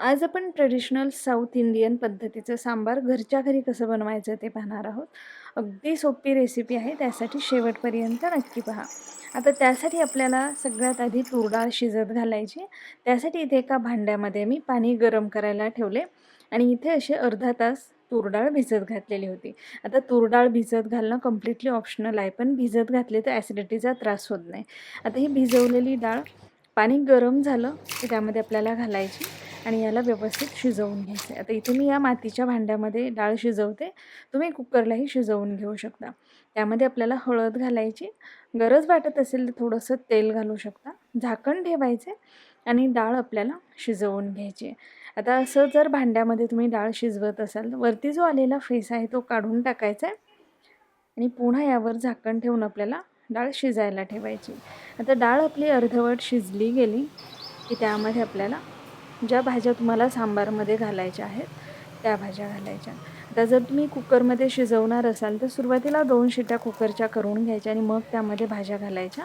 आज आपण traditional south Indian पद्धतीचं सांबार घरच्या घरी कसं बनवायचं ते पाहणार आहोत. अगदी सोपी रेसिपी आहे त्यासाठी शेवटपर्यंत नक्की पहा. आता त्यासाठी आपल्याला सगळ्यात आधी तूर डाळ शिजत घालायची. त्यासाठी इथे एका भांड्यामध्ये मी पाणी गरम करायला ठेवले आणि इथे असे अर्धा तास तूर डाळ भिजत घातलेली होती. आता तूर डाळ भिजत घालणं कम्प्लिटली ऑप्शनल आहे पण भिजत घातले तर ॲसिडिटीचा त्रास होत नाही. आता ही भिजवलेली डाळ पाणी गरम झालं की त्यामध्ये आपल्याला घालायची. आणि याला व्यवस्थित शिजवून घ्यायचं आहे आता इथे मी या मातीच्या भांड्यामध्ये डाळ शिजवते. तुम्ही कुकरलाही शिजवून घेऊ शकता. त्यामध्ये आपल्याला हळद घालायची. गरज वाटत असेल तर थोडंसं तेल घालू शकता. झाकण ठेवायचे आणि डाळ आपल्याला शिजवून घ्यायची आता असं जर भांड्यामध्ये तुम्ही डाळ शिजवत असाल तर वरती जो आलेला फेस आहे तो काढून टाकायचा आहे. आणि पुन्हा यावर झाकण ठेवून आपल्याला डाळ शिजायला ठेवायची आता डाळ आपली अर्धवट शिजली गेली की त्यामध्ये आपल्याला ज्या भाज्या तुम्हाला सांबारमध्ये घालायच्या आहेत त्या भाज्या घालायच्या. आता जर तुम्ही कुकरमध्ये शिजवणार असाल तर सुरुवातीला दोन शिट्या कुकरच्या करून घ्यायच्या आणि मग त्यामध्ये भाज्या घालायच्या.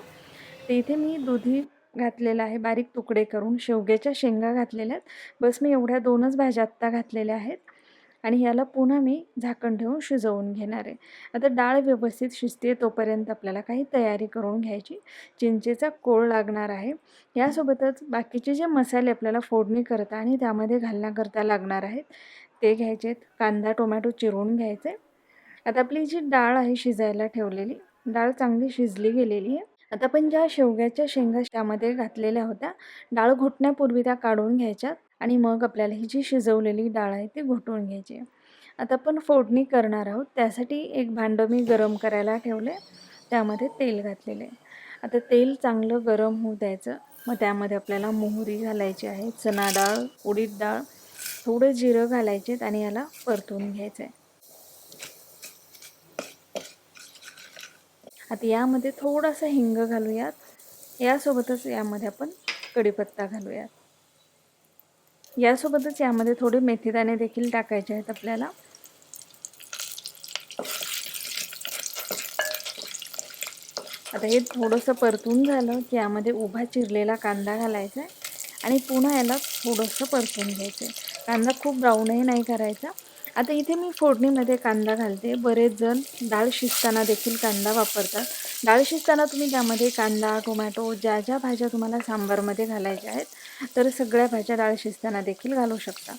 तर इथे मी दुधी घातलेला आहे बारीक तुकडे करून शेवग्याच्या शेंगा घातलेल्या आहेत. बस मी एवढ्या दोनच भाज्या आत्ता घातलेल्या आहेत. आणि याला पुन्हा मी झाकण ठेवून शिजवून घेणार आहे. आता डाळ व्यवस्थित शिजते तोपर्यंत आपल्याला काही तयारी करून घ्यायची. चिंचेचा कोळ लागणार आहे. यासोबतच बाकीचे जे मसाले आपल्याला फोडणी करता आणि त्यामध्ये घालण्याकरता लागणार आहेत ते घ्यायचे आहेत. कांदा टोमॅटो चिरून घ्यायचे. आता आपली जी डाळ आहे शिजायला ठेवलेली डाळ चांगली शिजली गेलेली आहे. आता आपण ज्या शेवग्याच्या शेंगा त्यामध्ये घातलेल्या होत्या डाळ घुटण्यापूर्वी त्या काढून घ्यायच्यात आणि मग आपल्याला ही जी शिजवलेली डाळ आहे ती घोटून घ्यायची आता आपण फोडणी करणार आहोत त्यासाठी एक भांडं मी गरम करायला ठेवले त्यामध्ये तेल घातलेले आता तेल चांगलं गरम होऊ द्यायचं मग त्यामध्ये आपल्याला मोहरी घालायची आहे चना डाळ उडीद डाळ थोडं जिरं घालायचे आणि याला परतून घ्यायचं आहे. आता यामध्ये थोडासा हिंग घालूयात. यासोबतच यामध्ये आपण कढीपत्ता घालूयात. यासोबतच यामध्ये थोडे मेथीदाणे देखील टाकायचे आहेत आपल्याला. आता हे थोडंसं परतून झालं की यामध्ये उभा चिरलेला कांदा घालायचा आहे आणि पुन्हा याला थोडंसं परतून घ्यायचं आहे. कांदा खूप ब्राऊनही नाही करायचा. आता इथे मी फोडणीमध्ये कांदा घालते. बरेच जण डाळ शिजताना देखील कांदा वापरतात. डाळ शिजताना तुम्ही त्यामध्ये कांदा टोमॅटो ज्या ज्या भाज्या तुम्हाला सांबारमध्ये घालायच्या आहेत तर सगळ्या भाज्या डाळ शिजताना देखील घालू शकता.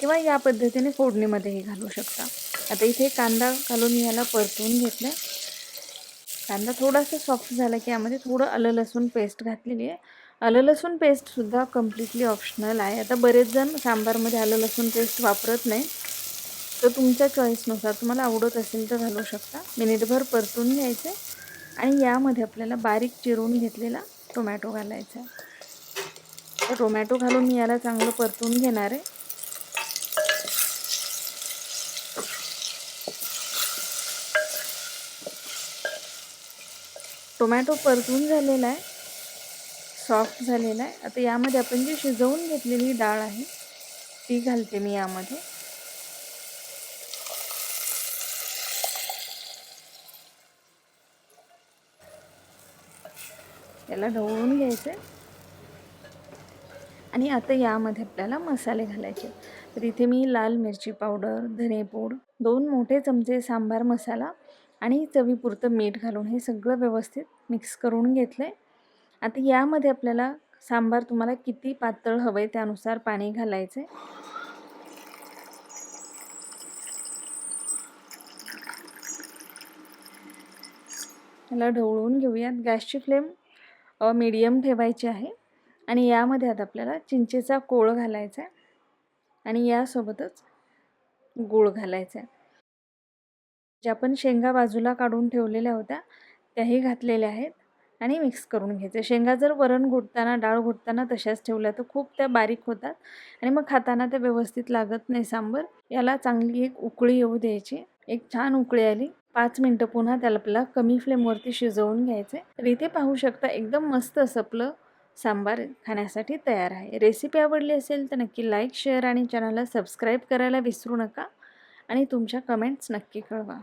किंवा या पद्धतीने फोडणीमध्येही घालू शकता. आता इथे कांदा घालून मी याला परतून घेतलं कांदा थोडासा सॉफ्ट झाला की यामध्ये थोडं आलं लसूण पेस्ट घातलेली आहे. आलं लसूण पेस्टसुद्धा कम्प्लिटली ऑप्शनल आहे. आता बरेच जण सांबारमध्ये आलं लसूण पेस्ट वापरत नाही तर तुमच्या चॉईसनुसार तुम्हाला आवडत असेल तर घालू शकता. मिनिटभर परतून घ्यायचे आणि यामध्ये आपल्याला बारीक चिरून घेतलेला टोमॅटो घालायचा तर टोमॅटो घालून मी याला चांगलं परतून घेणार आहे. टोमॅटो परतून झालेला आहे. सॉफ्ट झालेला आहे. आता यामध्ये आपण जी शिजवून घेतलेली डाळ आहे ती घालते मी यामध्ये. याला ढवळून घ्यायचं. आणि आता यामध्ये आपल्याला मसाले घालायचे. तर इथे मी लाल मिरची पावडर धनेपूड दोन मोठे चमचे सांबार मसाला आणि चवीपुरतं मीठ घालून हे सगळं व्यवस्थित मिक्स करून घेतलं आहे आता यामध्ये आपल्याला सांबार तुम्हाला किती पातळ हवं आहे त्यानुसार पाणी घालायचं आहे याला ढवळून घेऊयात. गॅसची फ्लेम मीडियम ठेवायची आहे. आणि यामध्ये आता आपल्याला चिंचेचा कोळ घालायचा आहे. आणि यासोबतच गूळ घालायचा आहे. ज्या आपण शेंगा बाजूला काढून ठेवलेल्या होत्या त्याही घातलेल्या आहेत. आणि मिक्स करून घ्यायचे. शेंगा जर वरण घोटताना डाळ घोटताना तशाच ठेवल्या तर खूप त्या बारीक होतात. आणि मग खाताना त्या व्यवस्थित लागत नाही सांबर. याला चांगली एक उकळी येऊ द्यायची. एक छान उकळी आली. पाच मिनटं पुन्हा त्याला आपला कमी फ्लेमवरती शिजवून घ्यायचे तर इथे पाहू शकता एकदम मस्त असं आपलं सांबार खाण्यासाठी तयार आहे. रेसिपी आवडली असेल तर नक्की लाईक शेअर आणि चॅनलला सबस्क्राईब करायला विसरू नका. आणि तुमच्या कमेंट्स नक्की कळवा.